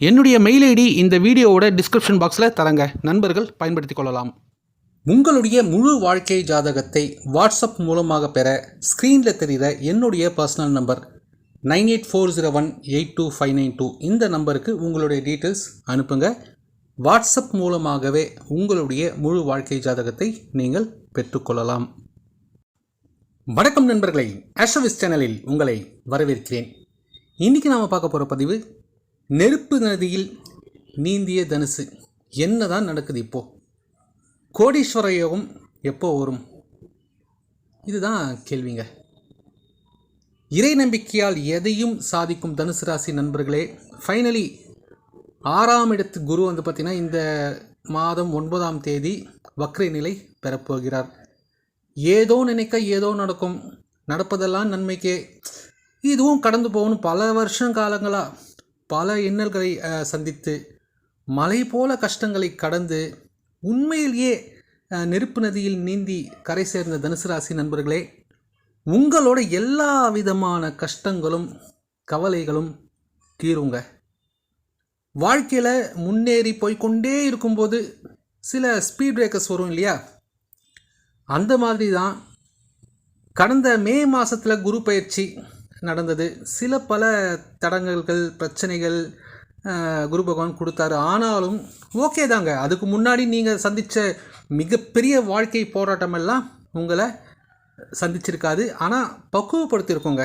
என்னுடைய mail ID இந்த வீடியோவோட டிஸ்கிரிப்ஷன் பாக்ஸில் தரங்க. நண்பர்கள் பயன்படுத்திக் கொள்ளலாம். உங்களுடைய முழு வாழ்க்கை ஜாதகத்தை வாட்ஸ்அப் மூலமாக பெற ஸ்க்ரீனில் தெரிகிற என்னுடைய personal number nine eight four zero one eight two five nine two இந்த நம்பருக்கு உங்களுடைய டீட்டெயில்ஸ் அனுப்புங்க. வாட்ஸ்அப் மூலமாகவே உங்களுடைய முழு வாழ்க்கை ஜாதகத்தை நீங்கள் பெற்றுக்கொள்ளலாம் வணக்கம் நண்பர்களே. ஆஷவிஸ் சேனலில் உங்களை வரவேற்கிறேன். இன்றைக்கி நாம் பார்க்க போகிற பதிவு நெருப்பு நதியில் நீந்திய தனுசு. என்ன தான் நடக்குது இப்போது கோடீஸ்வர யோகம் எப்போ வரும்? இதுதான் கேள்விங்க. இறை நம்பிக்கையால் எதையும் சாதிக்கும் தனுசு ராசி நண்பர்களே ஃபைனலி ஆறாம் இடத்து குரு வந்து பார்த்திங்கன்னா இந்த மாதம் ஒன்பதாம் தேதி வக்ரை நிலை பெறப்போகிறார். ஏதோ நினைக்க ஏதோ நடக்கும். நடப்பதெல்லாம் நன்மைக்கே. இதுவும் கடந்து போகணும் பல வருஷம் காலங்களாக பல இன்னல்களை சந்தித்து மலை போல கஷ்டங்களை கடந்து உண்மையிலேயே நெருப்பு நதியில் நீந்தி கரை சேர்ந்த தனுசு ராசி நண்பர்களே உங்களோட எல்லா விதமான கஷ்டங்களும் கவலைகளும் தீருங்க. வாழ்க்கையில் முன்னேறி போய்க்கொண்டே இருக்கும்போது சில ஸ்பீட் பிரேக்கர்ஸ் வரும் இல்லையா? அந்த மாதிரி தான் கடந்த மே மாதத்தில் குரு பயிற்சி நடந்தது. சில பல தடங்கல்கள் பிரச்சனைகள் குரு பகவான் கொடுத்தாரு. ஆனாலும் ஓகே தாங்க. அதுக்கு முன்னாடி நீங்கள் சந்தித்த மிகப்பெரிய வாழ்க்கை போராட்டமெல்லாம் உங்களை சந்திச்சிருக்காது. ஆனால் பக்குவப்படுத்தியிருக்கோங்க.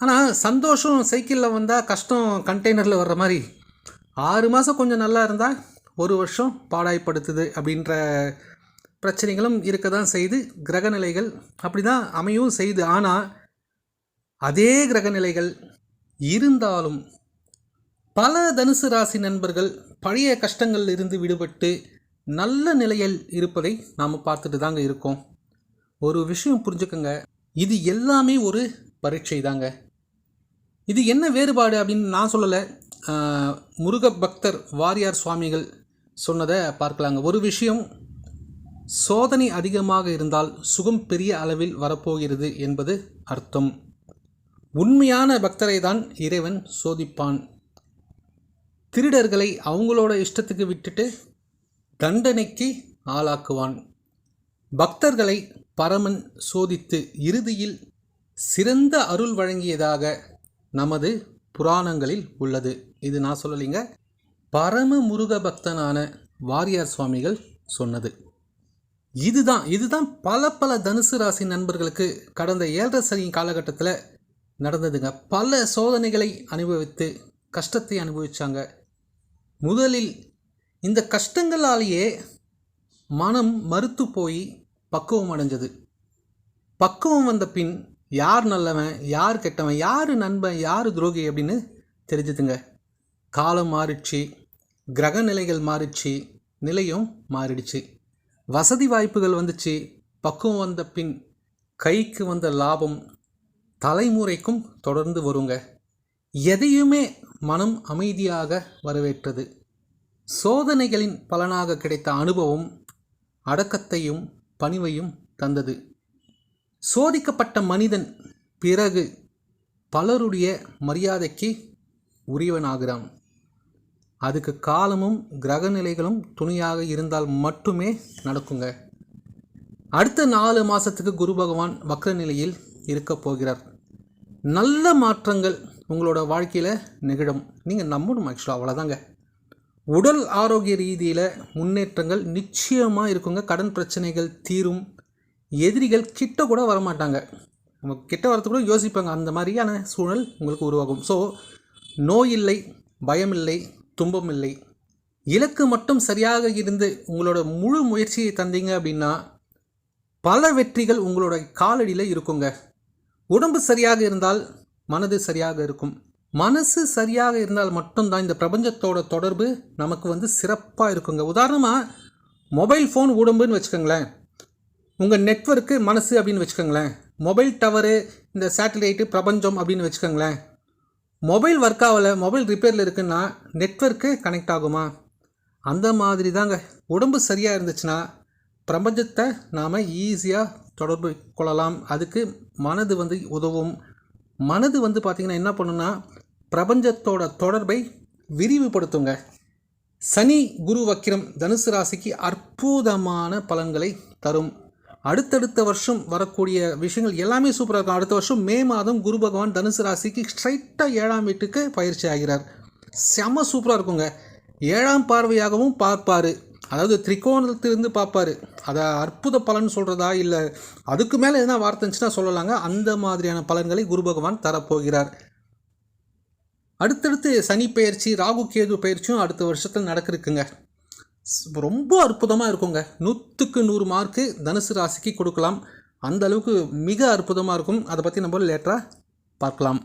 ஆனால் சந்தோஷம் சைக்கிளில் வந்தால் கஷ்டம் கண்டெய்னரில் வர்ற மாதிரி. ஆறு மாதம் கொஞ்சம் நல்லா இருந்தால் ஒரு வருஷம் பாடாய்ப்படுத்துது அப்படின்ற பிரச்சனைகளும் இருக்க தான் செய்து கிரகநிலைகள் அப்படி தான் அமையும் செய்து. ஆனால் அதே கிரகநிலைகள் இருந்தாலும் பல தனுசு ராசி நண்பர்கள் பழைய கஷ்டங்களில் இருந்து விடுபட்டு நல்ல நிலையில் இருப்பதை நாம் பார்த்துட்டு தாங்க இருக்கோம். ஒரு விஷயம் புரிஞ்சுக்கோங்க. இது எல்லாமே ஒரு பரீட்சை தாங்க. இது என்ன வேறுபாடு அப்படின்னு நான் சொல்லலை. முருக பக்தர் வாரியார் சுவாமிகள் சொன்னதை பார்க்கலாங்க. ஒரு விஷயம் சோதனை அதிகமாக இருந்தால் சுகம் பெரிய அளவில் வரப்போகிறது என்பது அர்த்தம். உண்மையான பக்தரை தான் இறைவன் சோதிப்பான். திருடர்களை அவங்களோட இஷ்டத்துக்கு விட்டுட்டு தண்டனைக்கு ஆளாக்குவான். பக்தர்களை பரமன் சோதித்து இறுதியில் சிறந்த அருள் வழங்கியதாக நமது புராணங்களில் உள்ளது. இது நான் சொல்லலைங்க பரம முருக பக்தனான வாரியார் சுவாமிகள் சொன்னது. இதுதான் இதுதான் பல பல தனுசு ராசி நண்பர்களுக்கு கடந்த ஏழரை சனி காலகட்டத்தில் நடந்ததுங்க. பல சோதனைகளை அனுபவித்து கஷ்டத்தை அனுபவித்தாங்க முதலில் இந்த கஷ்டங்களாலேயே மனம் மறுத்து போய் பக்குவம் அடைஞ்சது. பக்குவம் வந்த பின் யார் நல்லவன் யார் கெட்டவன் யார் நண்பன் யார் துரோகி அப்படின்னு தெரிஞ்சுதுங்க. காலம் மாறிடுச்சு கிரக நிலைகள் மாறிடுச்சு நிலையும் மாறிடுச்சு. வசதி வாய்ப்புகள் வந்துச்சு பக்குவம் வந்த பின் கைக்கு வந்த லாபம் தலைமுறைக்கும் தொடர்ந்து வருங்க. எதையுமே மனம் அமைதியாக வரவேற்றது. சோதனைகளின் பலனாக கிடைத்த அனுபவம் அடக்கத்தையும் பணிவையும் தந்தது. சோதிக்கப்பட்ட மனிதன் பிறகு பலருடைய மரியாதைக்கு உரியவனாகிறான். அதுக்கு காலமும் கிரகநிலைகளும் துணையாக இருந்தால் மட்டுமே நடக்குங்க. அடுத்த நாலு மாதத்துக்கு குரு பகவான் வக்ர நிலையில் இருக்கப் போகிறார். நல்ல மாற்றங்கள் உங்களோட வாழ்க்கையில் நிகழும். நீங்கள் நம்பணும் ஆக்சுவலாக அவ்வளோதாங்க உடல் ஆரோக்கிய ரீதியில் முன்னேற்றங்கள் நிச்சயமாக இருக்குங்க. கடன் பிரச்சனைகள் தீரும். எதிரிகள் கிட்ட கூட வரமாட்டாங்க. நம்ம கிட்ட வரத்து கூட யோசிப்பாங்க. அந்த மாதிரியான சூழல் உங்களுக்கு உருவாகும். ஸோ நோய் இல்லை பயம் இல்லை துன்பம் இல்லை. இலக்கு மட்டும் சரியாக இருந்து உங்களோட முழு முயற்சியை தந்தீங்க அப்படின்னா பல வெற்றிகள் உங்களோட காலடியில் இருக்குங்க. உடம்பு சரியாக இருந்தால் மனது சரியாக இருக்கும். மனசு சரியாக இருந்தால் மட்டும்தான் இந்த பிரபஞ்சத்தோட தொடர்பு நமக்கு வந்து சிறப்பாக இருக்குங்க. உதாரணமாக மொபைல் ஃபோன் உடம்புன்னு வச்சுக்கோங்களேன். உங்கள் நெட்ஒர்க்கு மனசு அப்படின்னு வச்சுக்கோங்களேன். மொபைல் டவரு இந்த சேட்டலைட்டு பிரபஞ்சம் அப்படின்னு வச்சுக்கோங்களேன். மொபைல் ஒர்க் ஆகலை மொபைல் ரிப்பேரில் இருக்குன்னா நெட்வொர்க்கு கனெக்ட் ஆகுமா? அந்த மாதிரி தாங்க உடம்பு சரியாக இருந்துச்சுன்னா பிரபஞ்சத்தை நாம் ஈஸியாக தொடர்பு கொள்ளலாம். அதுக்கு மனது வந்து உதவும். மனது வந்து பார்த்திங்கன்னா என்ன பண்ணுன்னா பிரபஞ்சத்தோட தொடர்பை விரிவுபடுத்துங்க. சனி குரு வக்கிரம் தனுசு ராசிக்கு அற்புதமான பலன்களை தரும். அடுத்தடுத்த வருஷம் வரக்கூடிய விஷயங்கள் எல்லாமே சூப்பராக இருக்கும். அடுத்த வருஷம் மே மாதம் குரு பகவான் தனுசு ராசிக்கு ஸ்ட்ரைட்டாக ஏழாம் வீட்டுக்கு பயிற்சி ஆகிறார். செம சூப்பராக இருக்குங்க. ஏழாம் பார்வையாகவும் பார்ப்பார். அதாவது திரிகோணத்திலிருந்து பார்ப்பார். அதை அற்புத பலன் சொல்கிறதா இல்லை அதுக்கு மேலே எதனா வார்த்தை இருந்துச்சுன்னா சொல்லலாங்க. அந்த மாதிரியான பலன்களை குரு பகவான் தரப்போகிறார். அடுத்தடுத்து சனி பயிற்சி ராகு கேது பயிற்சியும் அடுத்த வருஷத்தில் நடக்கிருக்குங்க ஸ் ரொம்ப அற்புதமாக இருக்குங்க. நூற்றுக்கு நூறு மார்க்கு தனுசு ராசிக்கு கொடுக்கலாம். அந்த அளவுக்கு மிக அற்புதமாக இருக்கும். அதை பற்றி நம்ம லேட்டராக பார்க்கலாம்.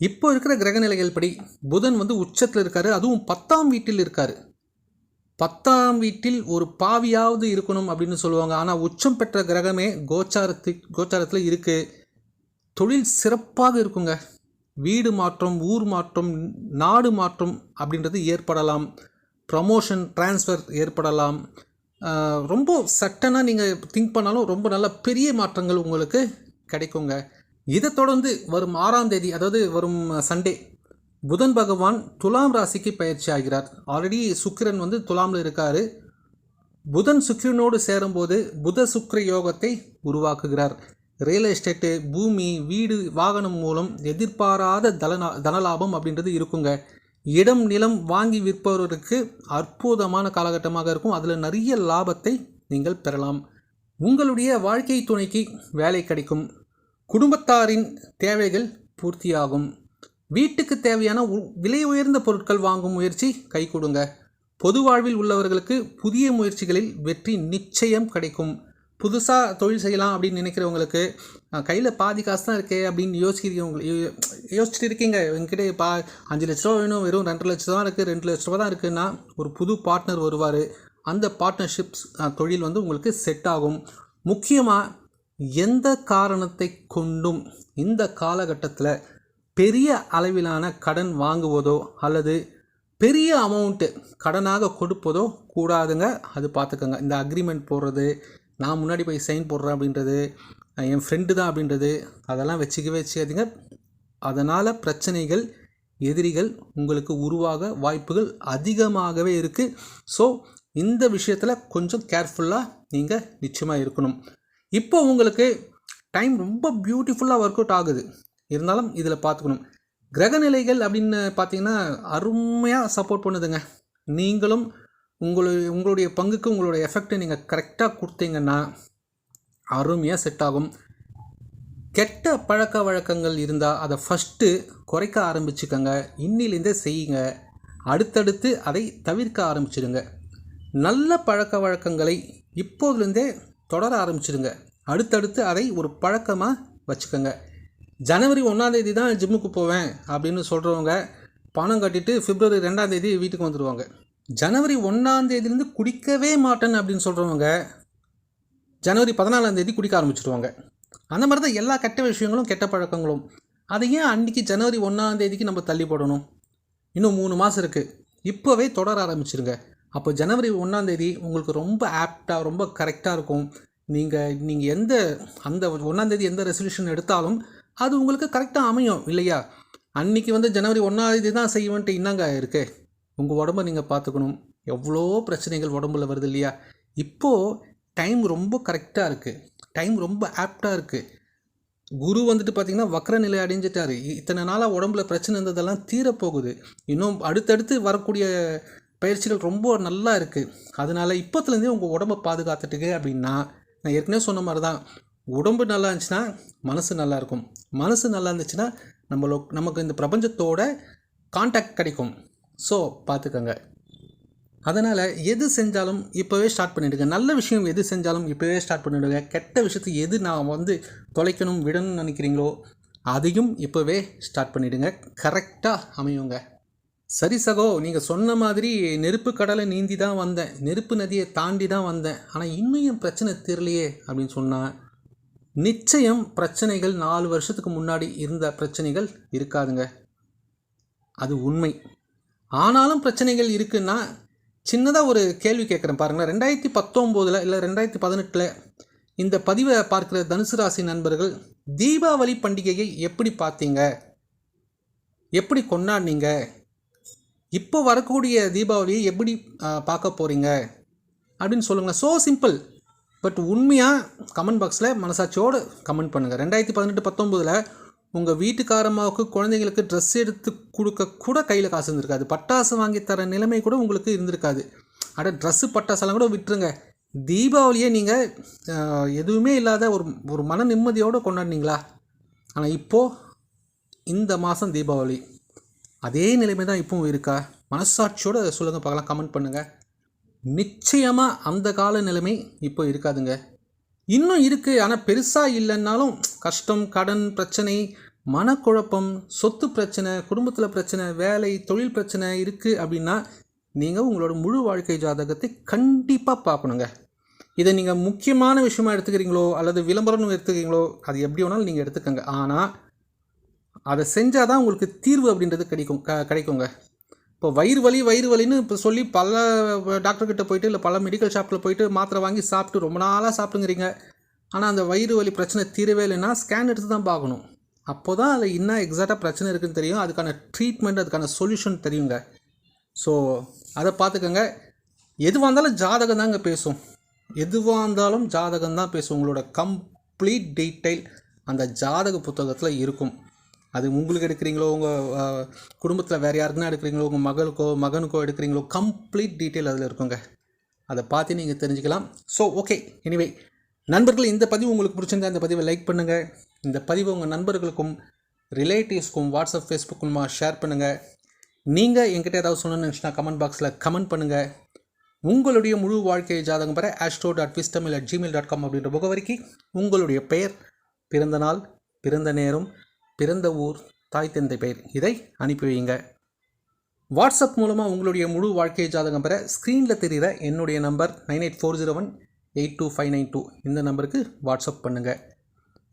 இப்போ இருக்கிற கிரகநிலைகள் படி புதன் வந்து உச்சத்தில் இருக்கார். அதுவும் பத்தாம் வீட்டில் இருக்கார். பத்தாம் வீட்டில் ஒரு பாவியாவது இருக்கணும் அப்படின்னு சொல்லுவாங்க. ஆனால் உச்சம் பெற்ற கிரகமே கோச்சாரத்து கோச்சாரத்தில் இருக்குது தொழில் சிறப்பாக இருக்குங்க. வீடு மாற்றம் ஊர் மாற்றம் நாடு மாற்றம் அப்படின்றது ஏற்படலாம். ப்ரமோஷன் ட்ரான்ஸ்ஃபர் ஏற்படலாம். ரொம்ப சட்டனாக நீங்கள் திங்க் பண்ணாலும் ரொம்ப நல்ல பெரிய மாற்றங்கள் உங்களுக்கு கிடைக்குங்க. இதை தொடர்ந்து வரும் ஆறாம் தேதி அதாவது வரும் சண்டே புதன் பகவான் துலாம் ராசிக்கு பயிற்சி ஆகிறார். ஆல்ரெடி சுக்கிரன் வந்து துலாமில் இருக்கார். புதன் சுக்கிரனோடு சேரும்போது புத சுக்கிர யோகத்தை உருவாக்குகிறார். ரியல் எஸ்டேட்டு பூமி வீடு வாகனம் மூலம் எதிர்பாராத தலனா தனலாபம் அப்படின்றது இருக்குங்க. இடம் நிலம் வாங்கி விற்பவர்களுக்கு அற்புதமான காலகட்டமாக இருக்கும். அதில் நிறைய லாபத்தை நீங்கள் பெறலாம். உங்களுடைய வாழ்க்கை துணைக்கு வேலை கிடைக்கும். குடும்பத்தாரின் தேவைகள் பூர்த்தியாகும். வீட்டுக்கு தேவையான உ- விலை உயர்ந்த பொருட்கள் வாங்கும் முயற்சி கை கொடுங்க. பொது வாழ்வில் உள்ளவர்களுக்கு புதிய முயற்சிகளில் வெற்றி நிச்சயம் கிடைக்கும். புதுசாக தொழில் செய்யலாம் அப்படின்னு நினைக்கிறவங்களுக்கு கையில் பாதி காசு தான் இருக்கே அப்படின்னு யோசிக்கிறவங்க யோ- யோசிச்சுட்டு இருக்கீங்க. என்கிட்ட பா அஞ்சு லட்ச ரூபா வேணும் வெறும் ரெண்டு லட்ச ரூபா இருக்குது ரெண்டு லட்ச ரூபா தான் இருக்குன்னா ஒரு புது பார்ட்னர் வருவார். அந்த பார்ட்னர்ஷிப்ஸ் தொழில் வந்து உங்களுக்கு செட் ஆகும். முக்கியமாக எந்த காரணத்தை கொண்டும் இந்த காலகட்டத்தில் பெரிய அளவிலான கடன் வாங்குவதோ அல்லது பெரிய அமௌண்ட்டு கடனாக கொடுப்பதோ கூடாதுங்க. அது பார்த்துக்கோங்க. இந்த அக்ரிமெண்ட் போடுறது நான் முன்னாடி போய் சைன் போடுறேன் அப்படின்றது என் ஃப்ரெண்டு தான் அப்படின்றது அதெல்லாம் வச்சுக்கவே வச்சுக்காதீங்க. அதனால் பிரச்சனைகள் எதிரிகள் உங்களுக்கு உருவாக வாய்ப்புகள் அதிகமாகவே இருக்குது ஸோ இந்த விஷயத்தில் கொஞ்சம் கேர்ஃபுல்லாக நீங்கள் நிச்சயமாக இருக்கணும். இப்போ உங்களுக்கு டைம் ரொம்ப பியூட்டிஃபுல்லாக ஒர்க் அவுட் ஆகுது. இருந்தாலும் இதில் பார்த்துக்கணும். கிரகநிலைகள் அப்படின்னு பார்த்தீங்கன்னா அருமையாக சப்போர்ட் பண்ணுதுங்க. நீங்களும் உங்களுடைய உங்களுடைய பங்குக்கு உங்களுடைய எஃபெக்டை நீங்கள் கரெக்டாக கொடுத்தீங்கன்னா அருமையாக செட் ஆகும். கெட்ட பழக்க வழக்கங்கள் இருந்தால் அதை ஃபஸ்ட்டு குறைக்க ஆரம்பிச்சுக்கோங்க. இன்னிலேருந்தே செய்யுங்க. அடுத்தடுத்து அதை தவிர்க்க ஆரம்பிச்சிடுங்க. நல்ல பழக்க வழக்கங்களை இப்போதுலேருந்தே தொடர ஆரம்பிச்சிடுங்க. அடுத்தடுத்து அதை ஒரு பழக்கமாக வச்சுக்கோங்க. ஜனவரி ஒன்றாந்தேதி தான் ஜிம்முக்கு போவேன் அப்படின்னு சொல்கிறவங்க பணம் கட்டிட்டு பிப்ரவரி ரெண்டாந்தேதி வீட்டுக்கு வந்துடுவாங்க ஜனவரி ஒன்றாந்தேதிலேருந்து குடிக்கவே மாட்டேன் அப்படின்னு சொல்கிறவங்க ஜனவரி பதினாலாந்தேதி குடிக்க ஆரம்பிச்சிடுவாங்க அந்த மாதிரி தான் எல்லா கெட்ட விஷயங்களும் கெட்ட பழக்கங்களும். அதை ஏன் அன்றைக்கி ஜனவரி ஒன்றாந்தேதிக்கு நம்ம தள்ளி போடணும்? இன்னும் மூணு மாதம் இருக்குது இப்போவே தொடர ஆரம்பிச்சிருங்க. அப்போ ஜனவரி ஒன்றாந்தேதி உங்களுக்கு ரொம்ப ஆப்டாக ரொம்ப கரெக்டாக இருக்கும். நீங்கள் நீங்கள் எந்த அந்த ஒன்றாந்தேதி எந்த ரெசல்யூஷன் எடுத்தாலும் அது உங்களுக்கு கரெக்டாக அமையும் இல்லையா? அன்னைக்கு வந்து ஜனவரி ஒன்றாம் தேதி தான் செய்வேன்ட்டு என்னங்க இருக்கு. உங்கள் உடம்ப நீங்கள் பார்த்துக்கணும். எவ்வளோ பிரச்சனைகள் உடம்புல வருது இல்லையா? இப்போது டைம் ரொம்ப கரெக்டாக இருக்குது டைம் ரொம்ப ஆப்டாக இருக்குது குரு வந்துட்டு பார்த்தீங்கன்னா வக்ர நிலை அடைஞ்சிட்டாரு. இத்தனை நாளாக உடம்புல பிரச்சனை இருந்ததெல்லாம் தீரப்போகுது. இன்னும் அடுத்தடுத்து வரக்கூடிய பயிற்சிகள் ரொம்ப நல்லா இருக்குது அதனால இப்போத்துலேருந்தே உங்கள் உடம்பை பாதுகாத்துட்டுக்கு அப்படின்னா நான் ஏற்கனவே சொன்ன மாதிரி தான் உடம்பு நல்லா இருந்துச்சுன்னா மனசு நல்லா இருக்கும். மனசு நல்லா இருந்துச்சுன்னா நம்மளோ நமக்கு இந்த பிரபஞ்சத்தோட காண்டாக்ட் கிடைக்கும். ஸோ பார்த்துக்கோங்க. அதனால் எது செஞ்சாலும் இப்போவே ஸ்டார்ட் பண்ணிவிடுங்க நல்ல விஷயம் எது செஞ்சாலும் இப்போவே ஸ்டார்ட் பண்ணிவிடுங்க கெட்ட விஷயத்தை எது நான் வந்து தொலைக்கணும் விடணும்னு நினைக்கிறீங்களோ அதையும் இப்போவே ஸ்டார்ட் பண்ணிவிடுங்க கரெக்டாக அமையுங்க. சரி சகோ நீங்கள் சொன்ன மாதிரி நெருப்பு கடலை நீந்தி தான் வந்தேன். நெருப்பு நதியை தாண்டி தான் வந்தேன். ஆனால் இன்னும் என் பிரச்சனை தெரியலையே அப்படின்னு சொன்னால் நிச்சயம் பிரச்சனைகள் நாலு வருஷத்துக்கு முன்னாடி இருந்த பிரச்சனைகள் இருக்காதுங்க. அது உண்மை. ஆனாலும் பிரச்சனைகள் இருக்குன்னா சின்னதாக ஒரு கேள்வி கேட்குறேன் பாருங்களேன் ரெண்டாயிரத்தி பத்தொம்போதில் இல்லை ரெண்டாயிரத்தி பதினெட்டில் இந்த பதிவை பார்க்குற தனுசு ராசி நண்பர்கள் தீபாவளி பண்டிகையை எப்படி பார்த்தீங்க? எப்படி கொண்டாடினீங்க? இப்போ வரக்கூடிய தீபாவளியை எப்படி பார்க்க போகிறீங்க அப்படின்னு சொல்லுங்கள் ஸோ சிம்பிள் பட் உண்மையாக கமெண்ட் பாக்ஸில் மனசாட்சியோடு கமெண்ட் பண்ணுங்கள் ரெண்டாயிரத்தி பதினெட்டு பத்தொம்போதில் உங்கள் வீட்டுக்காரமாவுக்கு குழந்தைங்களுக்கு ட்ரெஸ் எடுத்து கொடுக்க கூட கையில் காசு இருந்திருக்காது. பட்டாசு வாங்கி தர நிலைமை கூட உங்களுக்கு இருந்திருக்காது. அட ட்ரெஸ்ஸு பட்டாசெல்லாம் கூட விட்டுருங்க. தீபாவளியை நீங்கள் எதுவுமே இல்லாத ஒரு ஒரு மன நிம்மதியோடு கொண்டாடினீங்களா? ஆனால் இப்போது இந்த மாதம் தீபாவளி. அதே நிலைமை தான் இப்போவும் இருக்கா? மனசாட்சியோடு சொல்லுங்கள் பார்க்கலாம் கமெண்ட் பண்ணுங்கள் நிச்சயமாக அந்த கால நிலைமை இப்போ இருக்காதுங்க. இன்னும் இருக்குது ஆனால் பெருசாக இல்லைன்னாலும் கஷ்டம் கடன் பிரச்சனை மனக்குழப்பம் சொத்து பிரச்சனை குடும்பத்தில் பிரச்சனை வேலை தொழில் பிரச்சனை இருக்குது அப்படின்னா நீங்கள் உங்களோட முழு வாழ்க்கை ஜாதகத்தை கண்டிப்பாக பார்க்கணுங்க. இதை நீங்கள் முக்கியமான விஷயமா எடுத்துக்கிறீங்களோ அல்லது விளம்பரம்னு எடுத்துக்கிறீங்களோ அது எப்படி வேணாலும் நீங்கள் எடுத்துக்கோங்க. ஆனால் அதை செஞ்சால் தான் உங்களுக்கு தீர்வு அப்படின்றது கிடைக்கும் க கிடைக்குங்க. இப்போ வயிறு வலி வயிறு வலின்னு இப்போ சொல்லி பல டாக்டர்கிட்ட போயிட்டு இல்லை பல மெடிக்கல் ஷாப்பில் போயிட்டு மாத்திரை வாங்கி சாப்பிட்டு ரொம்ப நாளாக சாப்பிட்டுங்கிறீங்க. ஆனால் அந்த வயிறு வலி பிரச்சனை தீரவே இல்லைன்னா ஸ்கேன் எடுத்து தான் பார்க்கணும். அப்போ தான் அதில் என்ன எக்ஸாக்டாக பிரச்சனை இருக்குன்னு தெரியும். அதுக்கான ட்ரீட்மெண்ட் அதுக்கான சொல்யூஷன் தெரியுங்க. ஸோ அதை பார்த்துக்கோங்க. எதுவாக இருந்தாலும் ஜாதகம் தாங்க பேசும். எதுவாக இருந்தாலும் ஜாதகம் தான் பேசும். உங்களோட கம்ப்ளீட் டீட்டெயில் அந்த ஜாதக புத்தகத்தில் இருக்கும். அது உங்களுக்கு எடுக்கிறீங்களோ உங்கள் குடும்பத்தில் வேறு யாருக்குன்னா எடுக்கிறீங்களோ உங்கள் மகளுக்கோ மகனுக்கோ எடுக்கிறீங்களோ கம்ப்ளீட் டீட்டெயில் அதில் இருக்குங்க. அதை பார்த்து நீங்கள் தெரிஞ்சுக்கலாம். ஸோ ஓகே எனிவே நண்பர்கள் இந்த பதிவு உங்களுக்கு பிடிச்சிருந்தா இந்த பதிவை லைக் பண்ணுங்கள் இந்த பதிவை உங்கள் நண்பர்களுக்கும் ரிலேட்டிவ்ஸ்க்கும் வாட்ஸ்அப் ஃபேஸ்புக்குமா ஷேர் பண்ணுங்கள் நீங்கள் என்கிட்ட ஏதாவது சொல்லணும்னு நினச்சினா கமெண்ட் பாக்ஸில் கமெண்ட் பண்ணுங்கள் உங்களுடைய முழு வாழ்க்கை ஜாதகம் பெற ஆஸ்ட்ரோ டாட் விஸ்டம் இல்லை ஜிமெயில் டாட் காம் அப்படின்ற முகவரிக்கு உங்களுடைய பெயர் பிறந்த நாள் பிறந்த நேரம் பிறந்த ஊர் தாய் தந்தை பெயர் இதை அனுப்பி வையுங்க. வாட்ஸ்அப் மூலமாக உங்களுடைய முழு வாழ்க்கை ஜாதகம் பெற ஸ்க்ரீனில் தெரிகிற என்னுடைய number nine eight four zero one eight two five nine two இந்த நம்பருக்கு வாட்ஸ்அப் பண்ணுங்கள்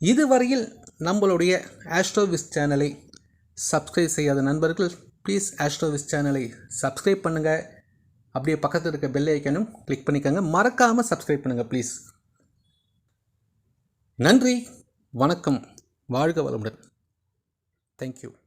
இதுவரையில் நம்மளுடைய ஆஸ்ட்ரோவிஸ் சேனலை சப்ஸ்கிரைப் செய்யாத நண்பர்கள் ப்ளீஸ் ஆஸ்ட்ரோவிஸ் சேனலை சப்ஸ்கிரைப் பண்ணுங்கள் அப்படியே பக்கத்தில் இருக்க பெல் ஐக்கனும் கிளிக் பண்ணிக்கோங்க. மறக்காமல் சப்ஸ்கிரைப் பண்ணுங்கள் ப்ளீஸ் நன்றி வணக்கம். வாழ்க வளமுடன். Thank you.